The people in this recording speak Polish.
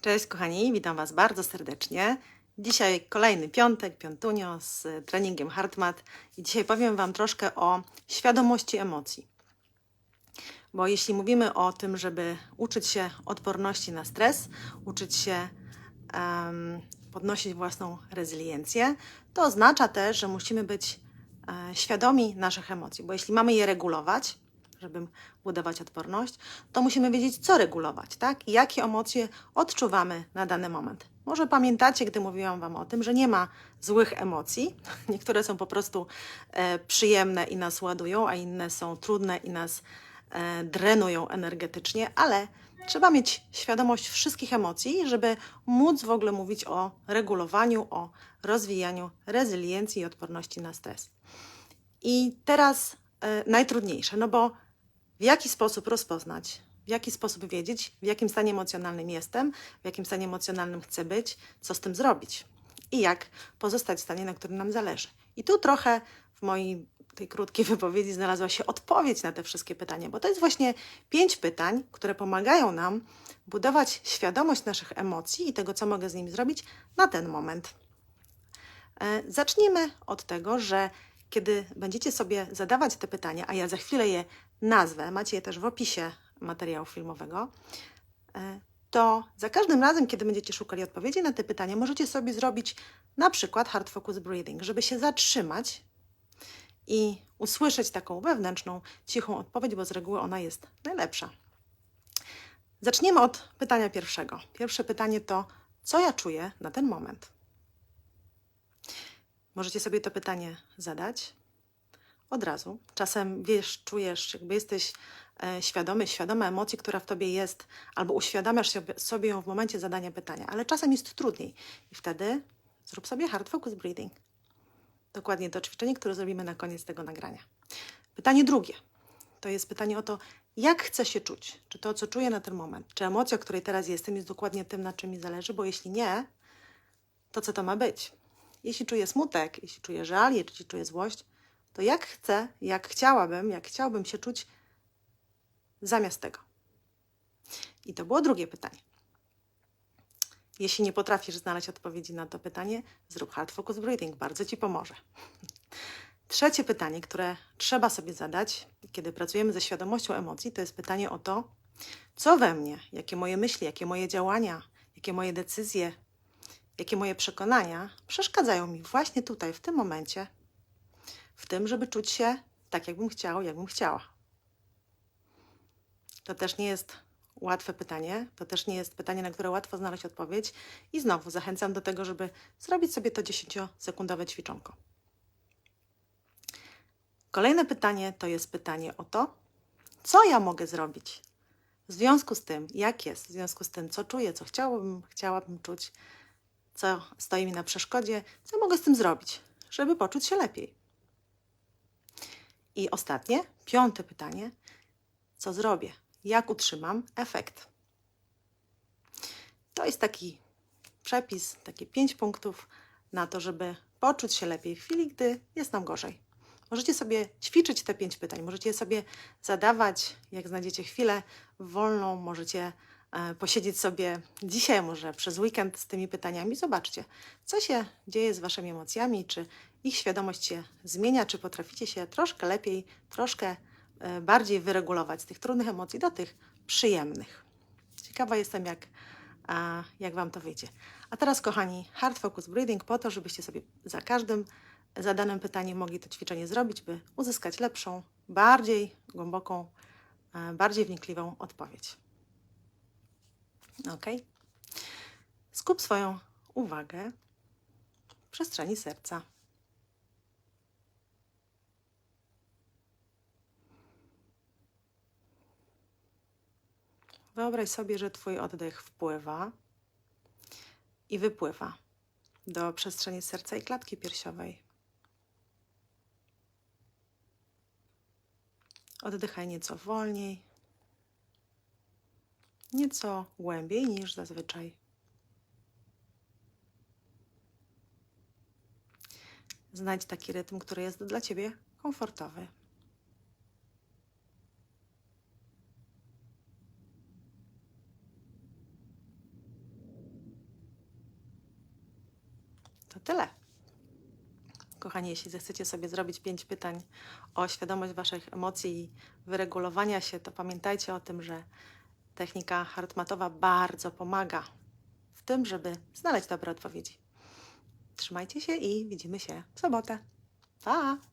Cześć kochani, witam Was bardzo serdecznie. Dzisiaj kolejny piątek, piątunio z treningiem HeartMath i dzisiaj powiem Wam troszkę o świadomości emocji. Bo jeśli mówimy o tym, żeby uczyć się odporności na stres, uczyć się um, podnosić własną rezyliencję, to oznacza też, że musimy być e, świadomi naszych emocji, bo jeśli mamy je regulować, żeby budować odporność, to musimy wiedzieć, co regulować, tak? Jakie emocje odczuwamy na dany moment. Może pamiętacie, gdy mówiłam Wam o tym, że nie ma złych emocji. Niektóre są po prostu e, przyjemne i nas ładują, a inne są trudne i nas e, drenują energetycznie, ale trzeba mieć świadomość wszystkich emocji, żeby móc w ogóle mówić o regulowaniu, o rozwijaniu rezyliencji i odporności na stres. I teraz e, najtrudniejsze, no bo w jaki sposób rozpoznać, w jaki sposób wiedzieć, w jakim stanie emocjonalnym jestem, w jakim stanie emocjonalnym chcę być, co z tym zrobić i jak pozostać w stanie, na którym nam zależy. I tu trochę w mojej tej krótkiej wypowiedzi znalazła się odpowiedź na te wszystkie pytania, bo to jest właśnie pięć pytań, które pomagają nam budować świadomość naszych emocji i tego, co mogę z nimi zrobić na ten moment. E, zacznijmy od tego, że kiedy będziecie sobie zadawać te pytania, a ja za chwilę je nazwę, macie je też w opisie materiału filmowego, e, to za każdym razem, kiedy będziecie szukali odpowiedzi na te pytania, możecie sobie zrobić na przykład hard focus breathing, żeby się zatrzymać i usłyszeć taką wewnętrzną, cichą odpowiedź, bo z reguły ona jest najlepsza. Zaczniemy od pytania pierwszego. Pierwsze pytanie to, co ja czuję na ten moment? Możecie sobie to pytanie zadać od razu. Czasem wiesz, czujesz, jakby jesteś e, świadomy, świadoma emocji, która w tobie jest, albo uświadamiasz sobie, ją w momencie zadania pytania, ale czasem jest trudniej. I wtedy zrób sobie hard focus breathing. Dokładnie to ćwiczenie, które zrobimy na koniec tego nagrania. Pytanie drugie. To jest pytanie o to, jak chcę się czuć? Czy to, co czuję na ten moment, czy emocja, której teraz jestem, jest dokładnie tym, na czym mi zależy? Bo jeśli nie, to co to ma być? Jeśli czuję smutek, jeśli czuję żal, jeśli czuję złość, to jak chcę, jak chciałabym, jak chciałbym się czuć zamiast tego? I to było drugie pytanie. Jeśli nie potrafisz znaleźć odpowiedzi na to pytanie, zrób hard focus breathing, bardzo Ci pomoże. Trzecie pytanie, które trzeba sobie zadać, kiedy pracujemy ze świadomością emocji, to jest pytanie o to, co we mnie, jakie moje myśli, jakie moje działania, jakie moje decyzje, jakie moje przekonania przeszkadzają mi właśnie tutaj, w tym momencie, w tym, żeby czuć się tak, jakbym chciał, jakbym chciała. To też nie jest łatwe pytanie, to też nie jest pytanie, na które łatwo znaleźć odpowiedź. I znowu zachęcam do tego, żeby zrobić sobie to 10-sekundowe ćwiczonko. Kolejne pytanie to jest pytanie o to, co ja mogę zrobić w związku z tym, jak jest, w związku z tym, co czuję, co chciałabym, chciałabym czuć, co stoi mi na przeszkodzie, co mogę z tym zrobić, żeby poczuć się lepiej. I ostatnie, piąte pytanie: co zrobię? Jak utrzymam efekt? To jest taki przepis, takie pięć punktów na to, żeby poczuć się lepiej w chwili, gdy jest nam gorzej. Możecie sobie ćwiczyć te pięć pytań, możecie sobie zadawać, jak znajdziecie chwilę wolną, możecie e, posiedzieć sobie dzisiaj, może przez weekend z tymi pytaniami. Zobaczcie, co się dzieje z waszymi emocjami, czy ich świadomość się zmienia, czy potraficie się troszkę lepiej, troszkę e, bardziej wyregulować z tych trudnych emocji do tych przyjemnych. Ciekawa jestem, jak, jak Wam to wyjdzie. A teraz, kochani, hard focus breathing po to, żebyście sobie za każdym zadanym pytaniem mogli to ćwiczenie zrobić, by uzyskać lepszą, bardziej głęboką, e, bardziej wnikliwą odpowiedź. Ok? Skup swoją uwagę w przestrzeni serca. Wyobraź sobie, że Twój oddech wpływa i wypływa do przestrzeni serca i klatki piersiowej. Oddychaj nieco wolniej, nieco głębiej niż zazwyczaj. Znajdź taki rytm, który jest dla Ciebie komfortowy. To tyle. Kochani, jeśli zechcecie sobie zrobić pięć pytań o świadomość Waszych emocji i wyregulowania się, to pamiętajcie o tym, że technika hartmatowa bardzo pomaga w tym, żeby znaleźć dobre odpowiedzi. Trzymajcie się i widzimy się w sobotę. Pa!